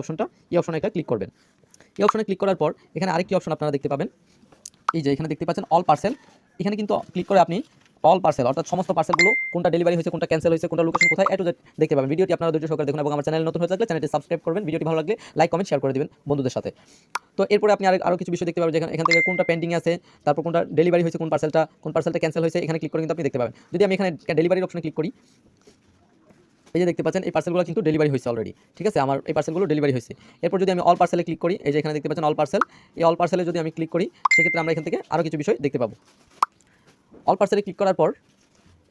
অপশনটা, এই অপশনে একটা ক্লিক করবেন। এই অপশনে ক্লিক করার পর এখানে আরেকটি অপশন আপনারা দেখতে পাবেন। এই যে এখানে দেখতে পাচ্ছেন অল পার্সেল এখানে কিন্তু ক্লিক করে আপনি অল পার্সেল অর্থাৎ সমস্ত পার্সেলগুলো কোনটা ডেলিভারি হয়েছে, কোনটা ক্যান্সেল হয়েছে, কোনটা লোকেশন কোথায় এটু দেখতে পাবেন। ভিডিওটি আপনারা ধৈর্য সহকারে দেখুন এবং আমার চ্যানেল নতুন হয়ে থাকলে চ্যানেলটি সাবস্ক্রাইব করবেন। ভিডিওটি ভালো লাগলে লাইক কমেন্ট শেয়ার করে দিবেন বন্ধুদের সাথে। তো এরপরে আপনি আরও আরও কিছু বিষয় দেখতে পাবেন যেখানে এখান থেকে কোনটা পেন্ডিং আছে, তারপর কোনটা ডেলিভারি হয়েছে, কোন পার্সেলটা কোন পার্সেলটা ক্যান্সেল হয়েছে, এখানে ক্লিক করে কিন্তু আপনি দেখতে পাবেন। যদি আমি এখানে ডেলিভারির অপশনে ক্লিক করি এই যে দেখতে পাচ্ছেন, এই পার্সেলগুলো কিন্তু ডেলিভারি হয়েছে অলরেডি ঠিক আছে? আমার এই পার্সেলগুলো ডেলিভারি হয়েছে। এরপর যদি আমি অল পার্সেলে ক্লিক করি, এই যে এখানে দেখতে পাচ্ছেন অল পার্সেল এই অল পার্সেলে যদি আমি ক্লিক করি, সেক্ষেত্রে আমরা এখান থেকে আরও কিছু বিষয় দেখতে পাবো। অল পার্সেলে ক্লিক করার পর,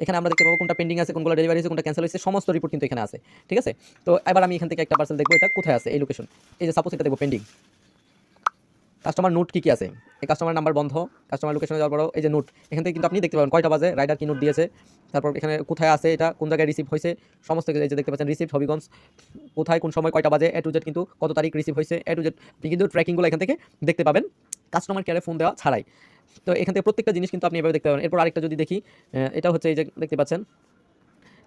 এখানে আমরা দেখতে পাবো কোনটা পেন্ডিং আছে, কোনগুলো ডেলিভারি আছে কোনটা ক্যান্সেল হয়েছে, সমস্ত রিপোর্ট কিন্তু এখানে আছে, ঠিক আছে? তো এবার আমি এখান থেকে একটা পার্সেল দেখব, এটা কোথায় আছে, এই লোকেশন এই যে সাপোজ এটা দেখব পেন্ডিং কাস্টমার নোট কী কী আছে? এই কাস্টমার নাম্বার বন্ধ কাস্টমার লোকেশনে যাওয়ার পরও এই যে নোট এখান থেকে কিন্তু আপনি দেখতে পাবেন কয়টা বাজে রাইডার কি নোট দিয়েছে, তারপর এখানে কোথায় আছে এটা, কোন জায়গায় রিসিভ হয়েছে, সমস্ত এই যে দেখতে পাচ্ছেন রিসিভ হবিগঞ্জ, কোথায়, কোন সময়, কয়টা বাজে এ টু জেড কিন্তু কত তারিখ রিসিভ হয়েছে এ টু জেড আপনি কিন্তু ট্র্যাকিংগুলো এখান থেকে দেখতে পাবেন কাস্টমার কেয়ারে ফোন দেওয়া ছাড়াই। তো এখান থেকে প্রত্যেকটা জিনিস কিন্তু আপনি এভাবে দেখতে পাবেন। এরপর আরেকটা যদি দেখি এটা হচ্ছে এই যে দেখতে পাচ্ছেন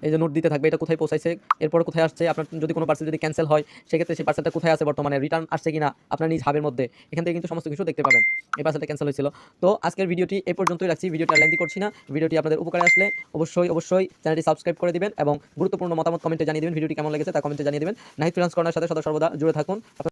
এই যে নোট দিতে থাকবে, এটা কোথায় পৌঁছাইছে এরপর কোথায় আসছে, আপনার যদি কোনো পার্সেল যদি ক্যান্সেল হয়, সেক্ষেত্রে সেই পার্সেলটা কোথায় আছে বর্তমানে রিটার্ন আসছে কিনা, আপনার নিজ হাবের মধ্যে, এখান থেকে কিন্তু সমস্ত কিছু দেখতে পাবেন, এই পার্সেলটা ক্যান্সেল হয়েছিল। তো আজকের ভিডিওটি এই পর্যন্তই রাখছি, ভিডিওটি লেন্দি করছি না, ভিডিওটি আপনাদের উপকারে আসলে অবশ্যই অবশ্যই চ্যানেলটি সাবস্ক্রাইব করে দিবেন এবং গুরুত্বপূর্ণ মতামত কমেন্টে জানিয়ে দিবেন, ভিডিওটি কেমন লেগেছে তা কমেন্টে জানিয়ে দিবেন। নাহিদ ফ্রিলান্স কর্নার সাথে সদা সর্বদা জুড়ে থাকুন।